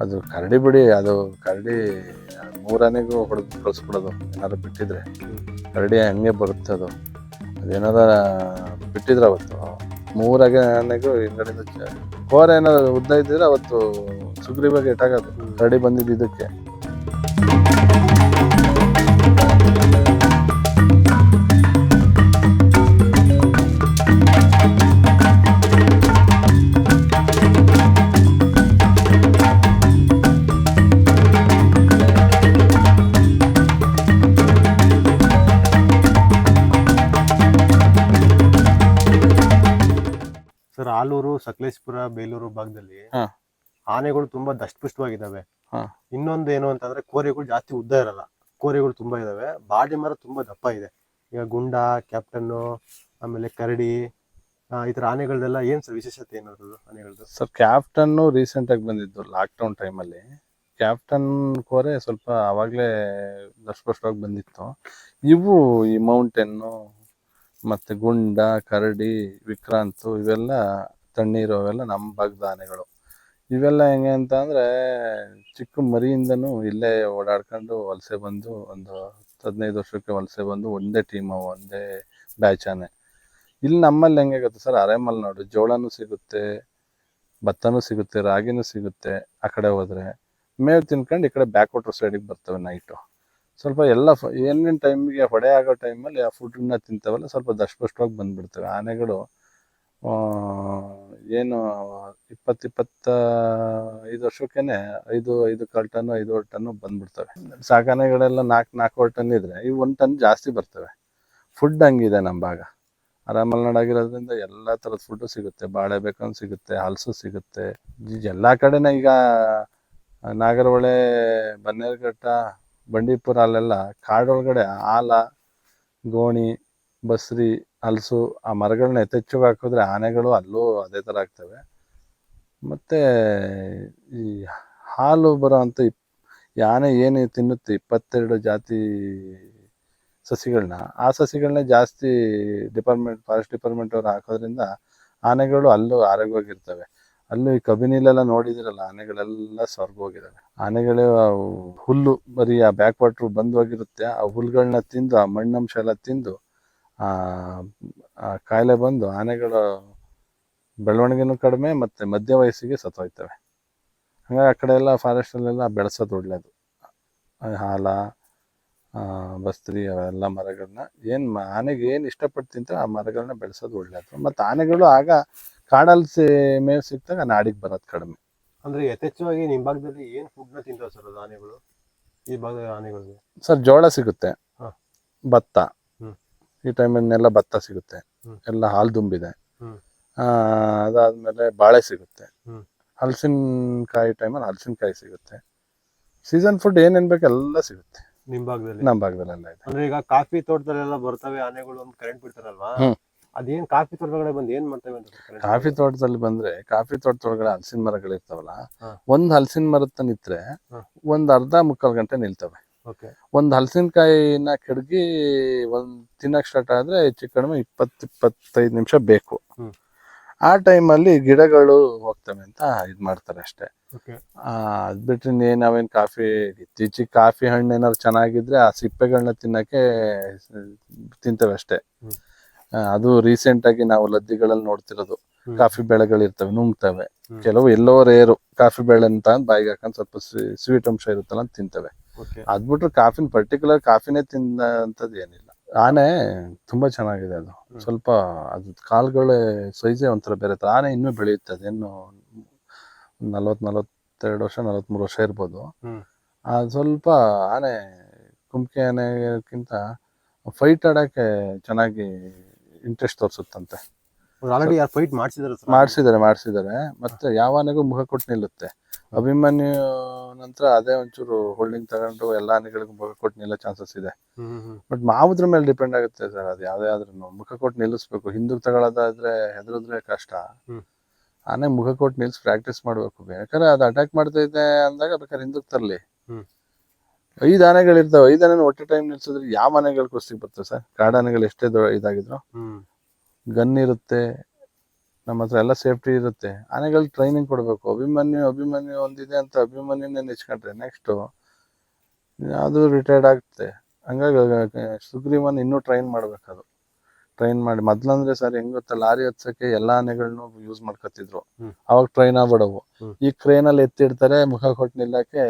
ಅದು ಕರಡಿ ಬಿಡಿ, ಅದು ಕರಡಿ ಮೂರನೆಗೂ ಹೊಡೆದು ಕಳಿಸ್ಬಿಡೋದು ಏನಾದ್ರು ಬಿಟ್ಟಿದ್ರೆ ಕರಡಿ ಹಂಗೆ ಬರುತ್ತೆ ಅದು. ಅದೇನಾರ ಬಿಟ್ಟಿದ್ರೆ ಅವತ್ತು ಮೂರಾಗೆ ಆನೆಗೂ ಹಿಂಗಡೆ ಕೋರ ಏನಾದ್ರು ಉದ್ದ ಇದ್ದಿದ್ರೆ ಅವತ್ತು ಸುಗ್ರೀವಾಗಿ ಎಟಾಗೋದು ಕರಡಿ ಬಂದಿದ್ದು ಇದಕ್ಕೆ. ಸರ್ ಆಲೂರು ಸಕಲೇಶ್ಪುರ ಬೇಲೂರು ಭಾಗದಲ್ಲಿ ಹಾ. ಆನೆಗಳು ತುಂಬಾ ದಷ್ಟಪುಷ್ಟವಾಗಿದ್ದಾವೆ. ಹಾ. ಇನ್ನೊಂದು ಏನು ಅಂತಂದ್ರೆ ಕೋರೆಗಳು ಜಾಸ್ತಿ ಉದ್ದ ಇರಲ್ಲ. ಕೋರೆಗಳು ತುಂಬಾ ಇದಾವೆ ಬಾಡಿ ಮರ ತುಂಬಾ ದಪ್ಪ ಇದೆ. ಈಗ ಗುಂಡ ಕ್ಯಾಪ್ಟನ್ ಆಮೇಲೆ ಕರಡಿ ಆ, ಈ ತರ ಆನೆಗಳದೆಲ್ಲ ಏನ್ ಸರ್ ವಿಶೇಷತೆ ಏನಾದ್ರು ಆನೆಗಳದ್ದು ಸರ್ ಕ್ಯಾಪ್ಟನ್ ರೀಸೆಂಟ್ ಆಗಿ ಬಂದಿದ್ದು ಲಾಕ್ಡೌನ್ ಟೈಮಲ್ಲಿ ಕ್ಯಾಪ್ಟನ್ ಕೋರೆ ಸ್ವಲ್ಪ ಆವಾಗಲೇ ದಷ್ಟಪುಷ್ಟವಾಗಿ ಬಂದಿತ್ತು. ಇವು ಈ ಮೌಂಟೇನ್ನು ಮತ್ತು ಗುಂಡ, ಕರಡಿ, ವಿಕ್ರಾಂತು ಇವೆಲ್ಲ ತಣ್ಣೀರು ಅವೆಲ್ಲ ನಮ್ಮ ಭಾಗದ ಇವೆಲ್ಲ ಹೆಂಗೆ ಅಂತ ಅಂದರೆ ಚಿಕ್ಕ ಮರಿಯಿಂದನೂ ಇಲ್ಲೇ ಓಡಾಡ್ಕೊಂಡು ವಲಸೆ ಬಂದು ಒಂದು ಹದಿನೈದು ವರ್ಷಕ್ಕೆ ವಲಸೆ ಬಂದು ಒಂದೇ ಟೀಮು ಒಂದೇ ಬ್ಯಾಚ್ ಆನೆ. ಇಲ್ಲಿ ನಮ್ಮಲ್ಲಿ ಹೆಂಗೆ ಗೊತ್ತು ಸರ್? ಅರೆಮಲ್ ನೋಡು, ಜೋಳನೂ ಸಿಗುತ್ತೆ, ಭತ್ತನೂ ಸಿಗುತ್ತೆ, ರಾಗಿನೂ ಸಿಗುತ್ತೆ ಆ ಕಡೆ ಹೋದರೆ. ಮೇವು ತಿನ್ಕೊಂಡು ಈ ಕಡೆ ಬ್ಯಾಕ್ ವಾಟರ್ ಸೈಡಿಗೆ ಬರ್ತವೆ ನೈಟು ಸ್ವಲ್ಪ ಎಲ್ಲ ಏನೇನು ಟೈಮಿಗೆ ಹೊಡೆ ಆಗೋ ಟೈಮಲ್ಲಿ ಆ ಫುಡ್ನ ತಿಂತವಲ್ಲ, ಸ್ವಲ್ಪ ದಷ್ಟಪುಷ್ಟವಾಗಿ ಬಂದ್ಬಿಡ್ತವೆ. ಆನೆಗಳು ಏನು ಇಪ್ಪತ್ತು ಇಪ್ಪತ್ತ ಐದು ವರ್ಷಕ್ಕೇನೆ ಐದು ಐದು ಕಾಲು ಟನ್ನು ಐದು ಟನ್ನು ಬಂದ್ಬಿಡ್ತವೆ. ಸಾಕಾನೆಗಳೆಲ್ಲ ನಾಲ್ಕು ನಾಲ್ಕು ಟನ್ ಇದ್ರೆ ಇವು ಒಂದು ಟನ್ ಜಾಸ್ತಿ ಬರ್ತವೆ. ಫುಡ್ ಹಂಗಿದೆ ನಮ್ಮ ಭಾಗ ಅರಾಮಲ್ನಾಡಾಗಿರೋದ್ರಿಂದ ಎಲ್ಲ ಥರದ ಫುಡ್ಡು ಸಿಗುತ್ತೆ. ಬಾಳೆ ಬೇಕಂದ್ರೆ ಸಿಗುತ್ತೆ, ಹಲಸು ಸಿಗುತ್ತೆ. ಎಲ್ಲ ಕಡೆನೇ ಈಗ, ನಾಗರಹೊಳೆ, ಬನ್ನೇರುಘಟ್ಟ ಬಂಡೀಪುರ ಅಲ್ಲೆಲ್ಲ ಕಾಡೊಳಗಡೆ ಆಲ, ಗೋಣಿ, ಬಸ್ರಿ, ಹಲಸು ಆ ಮರಗಳನ್ನ ಯಥೇಚ್ಛವಾಗಿ ಹಾಕಿದ್ರೆ ಆನೆಗಳು ಅಲ್ಲೂ ಅದೇ ಥರ ಆಗ್ತವೆ. ಮತ್ತು ಈ ಹಾಲು ಬರೋ ಅಂಥ ಇಪ್ ಆನೆ ಏನು ತಿನ್ನುತ್ತೆ ಇಪ್ಪತ್ತೆರಡು ಜಾತಿ ಸಸಿಗಳನ್ನ ಆ ಸಸಿಗಳನ್ನೇ ಜಾಸ್ತಿ ಡಿಪಾರ್ಟ್ಮೆಂಟ್, ಫಾರೆಸ್ಟ್ ಡಿಪಾರ್ಟ್ಮೆಂಟ್ ಅವ್ರು ಹಾಕೋದ್ರಿಂದ ಆನೆಗಳು ಅಲ್ಲೂ ಆರೋಗ್ಯವಾಗಿರ್ತವೆ. ಅಲ್ಲೂ ಕಬಿನಿಲೆಲ್ಲ ನೋಡಿದಿರಲ್ಲ, ಆನೆಗಳೆಲ್ಲ ಸ್ವರ್ಗೋಗಿದ್ದಾವೆ ಆನೆಗಳು ಹುಲ್ಲು, ಬರೀ ಆ ಬ್ಯಾಕ್ ವಾಟ್ರ್ ಹೋಗಿರುತ್ತೆ. ಆ ಹುಲ್ಲುಗಳನ್ನ ತಿಂದು, ಆ ಮಣ್ಣಂಶ ಎಲ್ಲ ತಿಂದು, ಆ ಕಾಯಿಲೆ ಬಂದು ಆನೆಗಳ ಬೆಳವಣಿಗೆನೂ ಕಡಿಮೆ ಮತ್ತು ಮಧ್ಯ ವಯಸ್ಸಿಗೆ ಸತ್ತೋಯ್ತವೆ. ಹಂಗಾಗಿ ಆ ಕಡೆ ಎಲ್ಲ ಫಾರೆಸ್ಟಲ್ಲೆಲ್ಲ ಬೆಳೆಸೋದು ಒಳ್ಳೆಯದು ಹಾಲ ಬಸ್ತ್ರಿ ಅವೆಲ್ಲ ಮರಗಳನ್ನ ಏನು ಆನೆಗೆ ಏನು ಇಷ್ಟಪಟ್ಟು ತಿಂತಾರೆ ಆ ಮರಗಳನ್ನ ಬೆಳೆಸೋದು ಒಳ್ಳೆಯದು ಮತ್ತು ಆನೆಗಳು ಆಗ ಕಾಡಲ್ಲಿ ಸಿ ಮೇವು ಸಿಕ್ತಾಗ ನಾಡಿಗೆ ಬರೋದು ಕಡಿಮೆ. ಅಂದ್ರೆ ಯಥೇಚ್ಛವಾಗಿ ನಿಮ್ ಭಾಗದಲ್ಲಿ ಏನ್ ಫುಡ್ನ ತಿಂತಾವ ಸರ್ ಅದು ಆನೆಗಳು ಈ ಭಾಗದ ಆನೆಗಳಿಗೆ ಸರ್ ಜೋಳ ಸಿಗುತ್ತೆ. ಹಾ. ಭತ್ತ. ಹ್ಮ್. ಈ ಟೈಮನ್ನೆಲ್ಲ ಭತ್ತ ಸಿಗುತ್ತೆ. ಹ್ಮ್. ಎಲ್ಲ ಹಾಲು ತುಂಬಿದೆ ಹ್ಮ್. ಆ, ಅದಾದ್ಮೇಲೆ ಬಾಳೆ ಸಿಗುತ್ತೆ. ಹ್ಮ್. ಹಲಸಿನಕಾಯಿ ಟೈಮಲ್ಲಿ ಹಲಸಿನಕಾಯಿ ಸಿಗುತ್ತೆ. ಸೀಸನ್ ಫುಡ್ ಏನೇನ್ ಬೇಕು ಎಲ್ಲ ಸಿಗುತ್ತೆ. ನಿಮ್ ಭಾಗದಲ್ಲಿ? ನಮ್ಮ ಭಾಗದಲ್ಲೆಲ್ಲ ಇದೆ. ಅಂದ್ರೆ ಈಗ ಕಾಫಿ ತೋಟದಲ್ಲೆಲ್ಲ ಬರ್ತವೆ ಆನೆಗಳು ಅಂತ ಕರೆಂಟ್ ಬಿಡ್ತಾರಲ್ವಾ? ಹ್ಮ್. ಅದೇನ್ ಕಾಫಿ ತೋಟದೊಳಗಡೆ ಬಂದು ಏನ್ ಮಾಡ್ತವೆ ಅಂತ? ಕಾಫಿ ತೋಟದಲ್ಲಿ ಬಂದ್ರೆ ಕಾಫಿ ತೋಟದೊಳಗಡೆ ಹಲಸಿನ ಮರಗಳಿರ್ತಾವಲ್ಲ ಹಾ. ಒಂದ್ ಹಲಸಿನ ಮರದ ನಿತ್ರೆ ಹಾ. ಒಂದ್ ಅರ್ಧ ಮುಕ್ಕಾಲು ಗಂಟೆ ನಿಲ್ತವೆ ಓಕೆ ಒಂದ್ ಹಲಸಿನಕಾಯಿನ ಕೆಡಗಿ ಒಂದ್ ತಿನ್ನಕ್ ಸ್ಟಾರ್ಟ್ ಆದ್ರೆ ಹೆಚ್ಚು ಕಡಿಮೆ ಇಪ್ಪತ್ತು ಇಪ್ಪತ್ತೈದು ನಿಮಿಷ ಬೇಕು ಹ್ಮ್. ಆ ಟೈಮಲ್ಲಿ ಗಿಡಗಳು ಹೋಗ್ತವೆ ಅಂತ ಇದ್ ಮಾಡ್ತಾರೆ ಅಷ್ಟೇ. ಆ, ಅದ್ ಬಿಟ್ರೆ ನೀ ನಾವೇನ್ ಕಾಫಿ ಇತ್ತೀಚಿಗೆ ಕಾಫಿ ಹಣ್ಣು ಏನಾದ್ರು ಚೆನ್ನಾಗಿದ್ರೆ ಆ ಸಿಪ್ಪೆಗಳನ್ನ ತಿನ್ನಕ್ಕೆ ತಿಂತವೆ ಅಷ್ಟೇ ಹ್ಮ್. ಅದು ರೀಸೆಂಟ್ ಆಗಿ ನಾವು ಲದ್ದಿಗಳಲ್ಲಿ ನೋಡ್ತಿರೋದು. ಕಾಫಿ ಬೆಳೆಗಳಿರ್ತವೆ ನುಂಗ್ತವೆ. ಕೆಲವು ಎಲ್ಲೋ ರೇರು ಕಾಫಿ ಬೆಳೆ ಅಂತ ಬಾಯಿಗೆ ಹಾಕೊಂಡ್ ಸ್ವಲ್ಪ ಸ್ವೀಟ್ ಅಂಶ ಇರುತ್ತಲ್ಲ ಅಂತ ತಿಂತವೆ. ಅದ್ಬಿಟ್ರೆ ಅದ್ ಕಾಫಿನ ಪರ್ಟಿಕ್ಯುಲರ್ ಕಾಫಿನೇ ತಿನ್ನಂತದ್ ಏನಿಲ್ಲ. ಆನೆ ತುಂಬಾ ಚೆನ್ನಾಗಿದೆ ಅದು. ಸ್ವಲ್ಪ ಅದ್ ಕಾಲ್ಗಳ ಸೈಜೇ ಒಂಥರ ಬೇರೆ ತರ. ಆನೆ ಇನ್ನೂ ಬೆಳೆಯುತ್ತೆ ಅದೇನು ನಲ್ವತ್ ನಲವತ್ತೆರಡು ವರ್ಷ ನಲವತ್ಮೂರು ವರ್ಷ ಇರ್ಬೋದು. ಅದ್ ಅದು ಸ್ವಲ್ಪ ಆನೆ ಕುಮ್ಕೆ ಆನೆಗಿಂತ ಫೈಟ್ ಆಡಕ್ಕೆ ಚೆನ್ನಾಗಿ ಇಂಟ್ರೆಸ್ಟ್ ತೋರಿಸುತ್ತಂತೆ. ಆಲ್ರೆಡಿ ಯಾರು ಫೈಟ್ ಮಾಡ್ಸಿದಾರೆ ಮಾಡಿಸಿದ್ದಾರೆ ಮಾಡಿಸಿದ್ದಾರೆ ಮತ್ತೆ ಯಾವ ಆನೆಗೂ ಮುಖ ಕೊಟ್ಟು ನಿಲ್ಲುತ್ತೆ. ಅಭಿಮನ್ಯು ನಂತರ ಅದೇ ಒಂಚೂರು ಹೋಲ್ಡಿಂಗ್ ತಗೊಂಡು ಎಲ್ಲ ಆನೆಗಳಿಗೂ ಮುಖ ಕೊಟ್ಟು ನಿಲ್ಲೋ ಚಾನ್ಸಸ್ ಇದೆ. ಬಟ್ ಮಾವುದ್ರ ಮೇಲೆ ಡಿಪೆಂಡ್ ಆಗುತ್ತೆ ಸರ್ ಅದು ಯಾವುದೇ ಆದ್ರೂ ಮುಖ ಕೊಟ್ಟು ನಿಲ್ಲಿಸ್ಬೇಕು. ಹಿಂದೂ ತಗೊಳ್ಳೋದಾದ್ರೆ ಹೆದರಿದ್ರೆ ಕಷ್ಟ. ಆನೆ ಮುಖ ಕೊಟ್ಟು ನಿಲ್ಸಿ ಪ್ರಾಕ್ಟೀಸ್ ಮಾಡ್ಬೇಕು. ಬೇಕಾದ್ರೆ ಅದು ಅಟ್ಯಾಕ್ ಮಾಡ್ತಾ ಇದೆ ಅಂದಾಗ ಬೇಕಾದ್ರೆ ಹಿಂದಕ್ಕೆ ತರಲಿ. ಐದು ಆನೆಗಳಿರ್ತಾವೆ ಐದು ಆನೆ ಒಟ್ಟೆ ಟೈಮ್ ನಿಲ್ಸಿದ್ರೆ ಯಾವ ಆನೆಗಳು ಕುಸ್ತಿಗೆ ಬರ್ತವೆ ಸರ್? ಕಾಡಾನೆಗಳು ಎಷ್ಟೇ ಇದಾಗಿದ್ರು. ಹ್ಮ್. ಗನ್ ಇರುತ್ತೆ ನಮ್ಮ ಹತ್ರ ಎಲ್ಲ ಸೇಫ್ಟಿ ಇರುತ್ತೆ. ಆನೆಗಳು ಟ್ರೈನಿಂಗ್ ಕೊಡಬೇಕು. ಅಭಿಮನ್ಯು ಅಭಿಮನ್ಯು ಒಂದಿದೆ ಅಂತ ಅಭಿಮನ್ಯುನೇ ನೆಚ್ಕೊಂಡ್ರೆ ನೆಕ್ಸ್ಟು ಅದು ರಿಟೈರ್ಡ್ ಆಗುತ್ತೆ ಹಂಗಾಗಿ ಸುಗ್ರೀವನ್ ಇನ್ನೂ ಟ್ರೈನ್ ಮಾಡ್ಬೇಕದು ಟ್ರೈನ್ ಮಾಡಿ. ಮೊದ್ಲಂದ್ರೆ ಸರ್ ಹೆಂಗ್ ಗೊತ್ತಾ ಲಾರಿ ಹತ್ಸಕ್ಕೆ ಎಲ್ಲಾ ಆನೆಗಳನ್ನು ಯೂಸ್ ಮಾಡ್ಕೊತಿದ್ರು. ಅವಾಗ ಟ್ರೈನ್ ಆಗ್ಬಿಡವು. ಈ ಕ್ರೇನ್ ಅಲ್ಲಿ ಎತ್ತಿಡ್ತಾರೆ ಮುಖ ಕೊಟ್ಟು ನಿಲ್ಲಕ್ಕೆ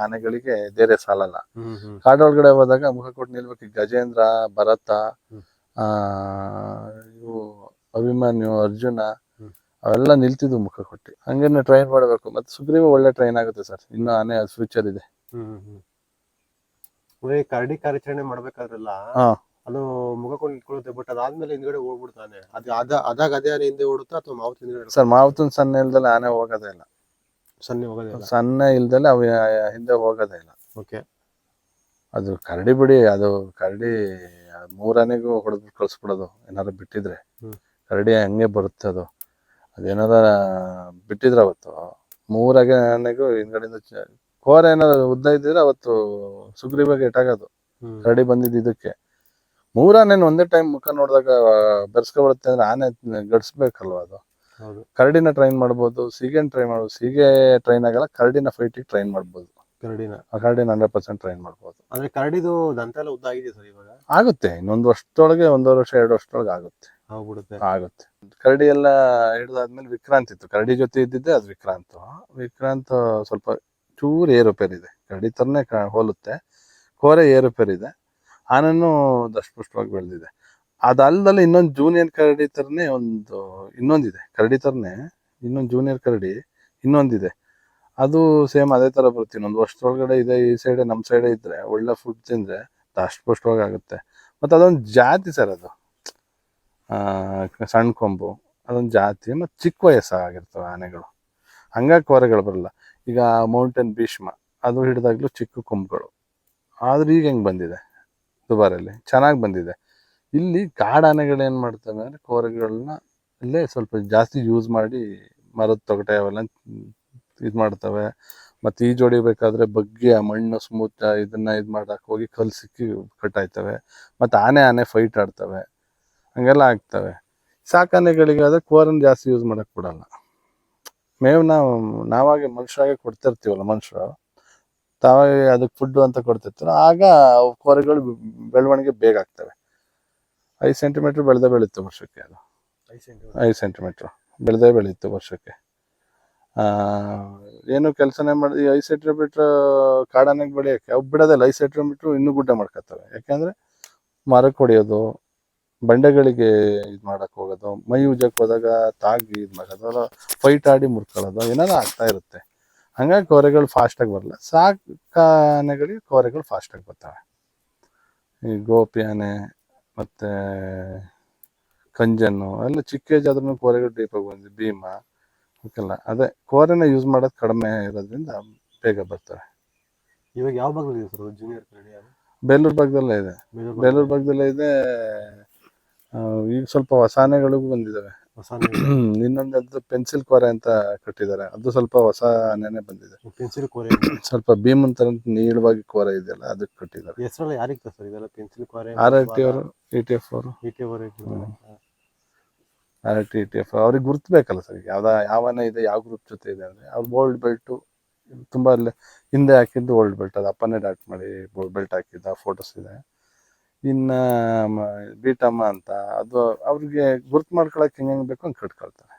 ಆನೆಗಳಿಗೆ ಬೇರೆ ಸಾಲಲ್ಲ. ಕಾಡೊಳಗಡೆ ಹೋದಾಗ ಮುಖ ಕೊಟ್ಟು ನಿಲ್ಬೇಕು. ಗಜೇಂದ್ರ ಭರತ ಆ ಇವು ಅಭಿಮನ್ಯು ಅರ್ಜುನ. ಅವೆಲ್ಲ ನಿಲ್ತಿದ್ವು ಮುಖ ಕೊಟ್ಟು. ಹಂಗೇನೆ ಟ್ರೈನ್ ಮಾಡಬೇಕು. ಮತ್ತೆ ಸುಗ್ರೀವ ಒಳ್ಳೆ ಟ್ರೈನ್ ಆಗುತ್ತೆ ಸರ್ ಇನ್ನು ಆನೆ ಫ್ಯೂಚರ್ ಇದೆ. ಕರಡಿ ಕಾರ್ಯಾಚರಣೆ ಮಾಡ್ಬೇಕಾದ್ರೆಲ್ಲ. ಅದು ಮುಖ ಕೊಂಡ್ಕೊಳ್ಳುತ್ತೆ ಬಟ್ ಅದಾದ್ಮೇಲೆ ಹಿಂದ್ಗಡೆ ಹೋಗ್ಬಿಡ್ತಾನೆ. ಅದು ಅದ ಅದಾಗ ಅದೇ ಆನೆ ಹಿಂದೆ ಓಡುತ್ತಾ ಅಥವಾ ಮಾವುತ ಹಿಂದ್ಗಡೆ ಸರ್ ಮಾವತನ್ ಸಣ್ಣ ಇಲ್ದಲೆ ಆನೆ ಹೋಗೋದೇ ಇಲ್ಲ. ಸನ್ನೆ ಹೋಗೋದಿಲ್ಲ ಸಣ್ಣ ಇಲ್ದಲೆ ಅವು ಹಿಂದೆ ಹೋಗೋದೇ ಇಲ್ಲ. ಓಕೆ ಅದು ಕರಡಿ ಬಿಡಿ ಅದು ಕರಡಿ ಮೂರನೆಗೂ ಹೊಡೆದ್ಬಿಟ್ಟು ಕಳ್ಸ್ಬಿಡೋದು. ಏನಾದ್ರು ಬಿಟ್ಟಿದ್ರೆ. ಕರಡಿ ಹಂಗೆ ಬರುತ್ತೆ ಅದು. ಅದೇನಾರ ಬಿಟ್ಟಿದ್ರೆ ಅವತ್ತು ಮೂರಾಗೆ ಆನೆಗೂ ಹಿಂದ್ಗಡೆಯಿಂದ ಕೋರ ಏನಾದ್ರು ಉದ್ದ ಇದ್ದಿದ್ರೆ ಅವತ್ತು ಸುಗ್ರೀವಾಗಿ ಎಟಾಗೋದು ಹ್ಮ್. ಕರಡಿ ಬಂದಿದ್ದು ಇದಕ್ಕೆ. ಮೂರಾನೇನು ಒಂದೇ ಟೈಮ್ ಮುಖ ನೋಡಿದಾಗ ಬೆರೆಸ್ಕೊಬರುತ್ತೆ ಅಂದ್ರೆ ಆನೆ ಗಡಿಸ್ಬೇಕಲ್ವಾ ಅದು? ಕರಡಿನ ಟ್ರೈನ್ ಮಾಡ್ಬೋದು ಸೀಗೆನ ಟ್ರೈನ್ ಮಾಡ್ಬೋದು ಸೀಗೆ ಟ್ರೈನ್ ಆಗಲ್ಲ ಕರಡಿನ ಫೈಟಿಗೆ ಟ್ರೈನ್ ಮಾಡ್ಬೋದು. ಕರಡಿನ. ಕರಡಿನ ಹಂಡ್ರೆಡ್ ಪರ್ಸೆಂಟ್ ಟ್ರೈನ್ ಮಾಡ್ಬೋದು. ಅಂದ್ರೆ ಕರಡಿದು ದಂತ ಎಲ್ಲ ಉದ್ದ ಆಗಿದೆ ಸರ್ ಇವಾಗ? ಆಗುತ್ತೆ ಇನ್ನೊಂದು ವರ್ಷದೊಳಗೆ ಒಂದೂವರೆ ವರ್ಷ ಎರಡು ವರ್ಷದೊಳಗೆ ಆಗುತ್ತೆ. ಆಗುತ್ತೆ. ಕರಡಿ ಎಲ್ಲ ಹಿಡಿದಾದ್ಮೇಲೆ ವಿಕ್ರಾಂತ್ ಇತ್ತು. ಕರಡಿ ಜೊತೆ ಇದ್ದಿದ್ದೆ ಅದು ವಿಕ್ರಾಂತ್. ವಿಕ್ರಾಂತ್ ಸ್ವಲ್ಪ ಚೂರು ಏರುಪೇರಿದೆ. ಕರಡಿ ತರನೇ ಹೋಲುತ್ತೆ. ಕೋರೆ ಏರುಪೇರ್ ಇದೆ ಆನನ್ನು ದಷ್ಟಪುಷ್ಟವಾಗಿ ಬೆಳೆದಿದೆ. ಅದಲ್ಲದಲ್ಲಿ ಇನ್ನೊಂದು ಜೂನಿಯರ್ ಕರಡಿ ತರನೇ ಒಂದು, ಇನ್ನೊಂದಿದೆ. ಕರಡಿ ತರನೇ ಇನ್ನೊಂದು ಜೂನಿಯರ್ ಕರಡಿ, ಇನ್ನೊಂದಿದೆ. ಅದು ಸೇಮ್ ಅದೇ ತರ ಬರುತ್ತೆ. ಇನ್ನೊಂದು ವರ್ಷದೊಳಗಡೆ ಇದೆ, ಈ ಸೈಡೆ ನಮ್ಮ ಸೈಡೆ ಇದ್ದರೆ ಒಳ್ಳೆ ಫುಡ್ ತಿಂದ್ರೆ ದಷ್ಟಪುಷ್ಟವಾಗಿ ಆಗುತ್ತೆ. ಮತ್ತೆ ಅದೊಂದು ಜಾತಿ ಸರ್ ಅದು. ಸಣ್ಣ ಕೊಂಬು, ಅದೊಂದು ಜಾತಿ, ಮತ್ತು ಚಿಕ್ಕ ವಯಸ್ಸಾಗಿರ್ತವೆ ಆನೆಗಳು. ಹಂಗಾಗಿ ಕೊರೆಗಳು ಬರಲ್ಲ. ಈಗ ಮೌಂಟೇನ್ ಭೀಷ್ಮ, ಅದು ಹಿಡಿದಾಗ್ಲೂ ಚಿಕ್ಕ ಕೊಂಬುಗಳು. ಆದ್ರೆ ಈಗ ಹೆಂಗೆ ಬಂದಿದೆ? ದುಬಾರಲ್ಲಿ. ಚೆನ್ನಾಗಿ ಬಂದಿದೆ. ಇಲ್ಲಿ ಕಾಡಾನೆಗಳು ಏನು ಮಾಡ್ತವೆ ಅಂದರೆ ಕೋರೆಗಳನ್ನ ಇಲ್ಲೇ ಸ್ವಲ್ಪ ಜಾಸ್ತಿ ಯೂಸ್ ಮಾಡಿ ಮರದ ತೊಗಟೆ ಅವೆಲ್ಲ ಇದು ಮಾಡ್ತವೆ. ಮತ್ತು ಈಜು ಹೊಡಿಬೇಕಾದ್ರೆ ಬಗ್ಗೆ ಆ ಮಣ್ಣು, ಸ್ಮೂತ್ ಇದನ್ನ ಇದು ಮಾಡೋಕೆ ಹೋಗಿ ಕಲ್ಲು ಸಿಕ್ಕಿ ಕಟ್ಟಾಯ್ತವೆ. ಮತ್ತು ಆನೆ ಆನೆ ಫೈಟ್ ಆಡ್ತವೆ. ಹಂಗೆಲ್ಲ ಆಗ್ತವೆ. ಸಾಕಾನೆಗಳಿಗಾದ್ರೆ ಕೋರನ್ ಜಾಸ್ತಿ ಯೂಸ್ ಮಾಡಕ್ ಬಿಡಲ್ಲ. ಮೇವು ನಾವು ನಾವಾಗೆ ಮನುಷ್ಯರಾಗೆ ಕೊಡ್ತಿರ್ತೀವಲ್ಲ ಮನುಷ್ಯರು. ತಾವೇ ಅದಕ್ಕೆ ಫುಡ್ ಅಂತ ಕೊಡ್ತಿತ್ತು ಆಗ ಕೋರೆಗಳು ಬೆಳವಣಿಗೆ ಬೇಗ ಆಗ್ತವೆ. ಐದು ಸೆಂಟಿಮೀಟ್ರ್ ಬೆಳೆದೇ ಬೆಳೀತು ವರ್ಷಕ್ಕೆ ಅದು. ಐದು ಸೆಂಟಿಮೀಟ್ರ್ ಬೆಳೆದೇ ಬೆಳೀತು ವರ್ಷಕ್ಕೆ. ಆ, ಏನು ಕೆಲಸನೇ ಮಾಡಿ ಐದು ಸೆಂಟಿಮೀಟ್ರ್ ಕಾಡಾನೆ ಬೆಳೆಯೋಕ್ಕೆ ಅವು ಬಿಡೋದಿಲ್ಲ. ಐದು ಸೆಂಟಿಮೀಟ್ರ್ ಇನ್ನೂ ಗುಡ್ಡ ಮಾಡ್ಕೊತವೆ. ಯಾಕೆಂದರೆ ಮರಕ್ಕೆ ಹೊಡೆಯೋದು ಬಂಡೆಗಳಿಗೆ ಇದು ಮಾಡಕ್ಕೆ ಹೋಗೋದು ಮೈ ಉಜಕ್ಕೆ ಹೋದಾಗ ತಾಗಿ ಇದು ಮಾಡೋದು ಫೈಟ್ ಆಡಿ ಮುರ್ಕೊಳ್ಳೋದು ಏನಾರ ಆಗ್ತಾ ಇರುತ್ತೆ. ಹಂಗಾಗಿ ಕೋರೆಗಳು ಫಾಸ್ಟಾಗಿ ಬರಲ್ಲ. ಸಾಕಾನೆಗಳಿಗೆ ಕೋರೆಗಳು ಫಾಸ್ಟಾಗಿ ಬರ್ತವೆ. ಈ ಗೋಪಿ ಆನೆ ಮತ್ತು ಕಂಜನ್ನು ಎಲ್ಲ ಚಿಕ್ಕ ಏಜ್ ಆದ್ರೂ ಕೋರೆಗಳು ಡೀಪಾಗಿ ಬಂದಿದೆ. ಭೀಮ ಅವಕ್ಕೆಲ್ಲ ಅದೇ ಕೋರೆನ ಯೂಸ್ ಮಾಡೋದು ಕಡಿಮೆ ಇರೋದ್ರಿಂದ ಬೇಗ ಬರ್ತವೆ. ಇವಾಗ ಯಾವ ಭಾಗದಲ್ಲಿ ಸರ್ ಜೂನಿಯರ್ ಬೇಲೂರು ಭಾಗದಲ್ಲೇ ಇದೆ. ಬೇಲೂರು ಬೇಲೂರು ಭಾಗದಲ್ಲೇ. ಇದೆ ಈಗ ಸ್ವಲ್ಪ ಹೊಸ ಆನೆಗಳಿಗೂ ಬಂದಿದ್ದಾವೆ ಹೊಸ ಇನ್ನೊಂದು ಪೆನ್ಸಿಲ್ ಕೋರೆ ಅಂತ ಕಟ್ಟಿದ್ದಾರೆ. ಅದು ಸ್ವಲ್ಪ ಹೊಸ ನೆನೆ ಬಂದಿದೆ. ಪೆನ್ಸಿಲ್ ಕೋರೆ ಸ್ವಲ್ಪ ಭೀಮ್ ಅಂತ ನೀಳವಾಗಿ ಕೋರೆ ಇದೆಯಲ್ಲ ಅದಕ್ಕೆ ಕಟ್ಟಿದ್ದಾರೆ. ಹೆಸರೆಲ್ಲ ಯಾರಿಗೆ ಸರ್ ಇದೆಲ್ಲ ಪೆನ್ಸಿಲ್ ಕೋರೆ ಆರ್ ಆರ್ ಟಿ ಅವರು ಇ ಟಿ ಎಫ್ ಅವರು. ಇ ಟಿ ಅವರು R T E T F ಅವ್ರಿಗೆ ಗುರ್ತ್ಬೇಕಲ್ಲ ಸರ್ ಯಾವ್ದ ಯಾವ ಆನೆ ಇದೆ ಯಾವ ಗ್ರೂಪ್ ಜೊತೆ ಇದೆ ಅಂದ್ರೆ. ಅವ್ರು ಬೋಲ್ಡ್ ಬೆಲ್ಟು ತುಂಬಾ ಅಲ್ಲೇ ಹಿಂದೆ ಹಾಕಿದ್ದು ಓಲ್ಡ್ ಬೆಲ್ಟ್ ಅದು ಅಪ್ಪನೇ ಡಾಟ್ ಮಾಡಿ ಬೆಲ್ಟ್ ಹಾಕಿದ್ದ ಫೋಟೋಸ್ ಇದೆ. ಇನ್ನ ಬೀಟಮ್ಮ ಅಂತ ಅದು ಅವ್ರಿಗೆ ಗುರ್ತು ಮಾಡ್ಕೊಳಕ್ ಹೆಂಗ್ ಹೆಂಗ್ ಬೇಕು ಹಂಗೆ ಕಟ್ಕೊಳ್ತಾರೆ.